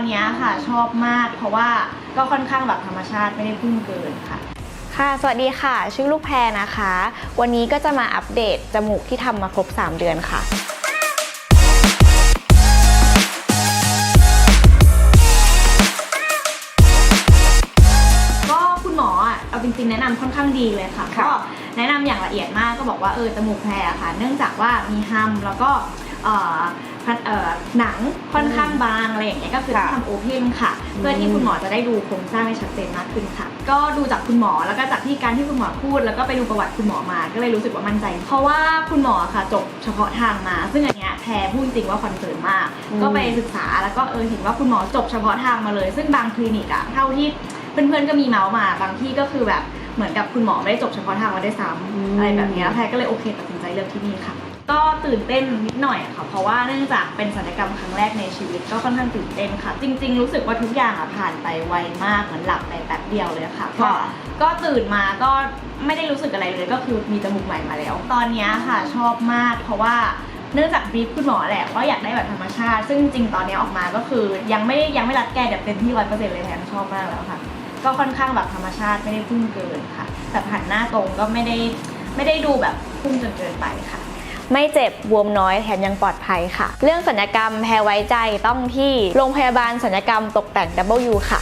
อนเนี้ยค่ะชอบมาก เพราะว่าก็ค่อนข้างแบบธรรมชาติไม่ได้พุ่งเกินค่ะ ค่ะ สวัสดีค่ะ ชื่อลูกแพรนะคะ วันนี้ก็จะมาอัปเดตจมูกที่ทำมาครบ 3 เดือนค่ะก็คุณหมออะเอาจริงๆแนะนำค่อนข้างดีเลยค่ะค่ะก็แนะนำอย่างละเอียดมากก็บอกว่าเออจมูกแพรอะค่ะ เนื่องจากว่ามีฮัมแล้วก็ เอ่อพันเอ่อหนังค่อนข้างบางอะไรอย่างเงี้ยก็คือค่ะทำโอเพนค่ะ เพื่อที่คุณหมอจะได้ดูโครงสร้างให้ชัดเจนมากขึ้นค่ะ ก็ดูจากคุณหมอแล้วก็จากที่การที่คุณหมอพูด แล้วก็ไปดูประวัติคุณหมอมาก็เลยรู้สึกว่ามั่นใจ เพราะว่าคุณหมอค่ะจบเฉพาะทางมา ซึ่งอันเนี้ยแพรพูดจริงว่าคอนเซิร์นมากอืมก็ไปศึกษาแล้วก็เออเห็นว่าคุณหมอจบเฉพาะทางมาเลย ซึ่งบางคลินิกอะเท่าที่เพื่อนๆก็มีเมาส์มาบางที่ก็คือแบบเหมือนกับคุณหมอไม่ได้จบเฉพาะทางมาได้วยซ้อืมำอะไรแบบเนี้ยแพรก็เลยโอเคตัดสินใจเลือกที่นี่ค่ะ ก็ตื่นเต้นนิดหน่อยอะค่ะ เพราะว่าเนื่องจากเป็นศัลยกรรมครั้งแรกในชีวิตก็ค่อนข้างตื่นเต้นค่ะ จริง ๆ รู้สึกว่าทุกอย่างอะผ่านไปไวมากเหมือนหลับไปแป๊บเดียวเลยค่ะก็ค่ะก็ตื่นมาก็ไม่ได้รู้สึกอะไรเลยก็คือมีจมูกใหม่มาแล้ว ตอนเนี้ยค่ะชอบมาก เพราะว่าเนื่องจากบรีฟคุณหมอแหละว่าอยากได้แบบธรรมชาติ ซึ่งจริงๆตอนเนี้ยออกมาก็คือยังไม่ได้ยังไม่รัดแกแบบเต็มที่ร้อยเปอร์เซ็นต์เลยแทนชอบมากแล้วค่ะ ก็ค่อนข้างแบบธรรมชาติไม่ได้พุ่งเกินค่ะ แต่ผ่านหน้าตรงก็ไม่ได้ไม่ได้ดูแบบพุ่งจนเกินไปค่ะ ไม่เจ็บบวมน้อยแถมยังปลอดภัยค่ะ เรื่องสัญญกรรมแพรไว้ใจต้องที่โรงพยาบาลสัญญกรรมตกแต่ง W ค่ะ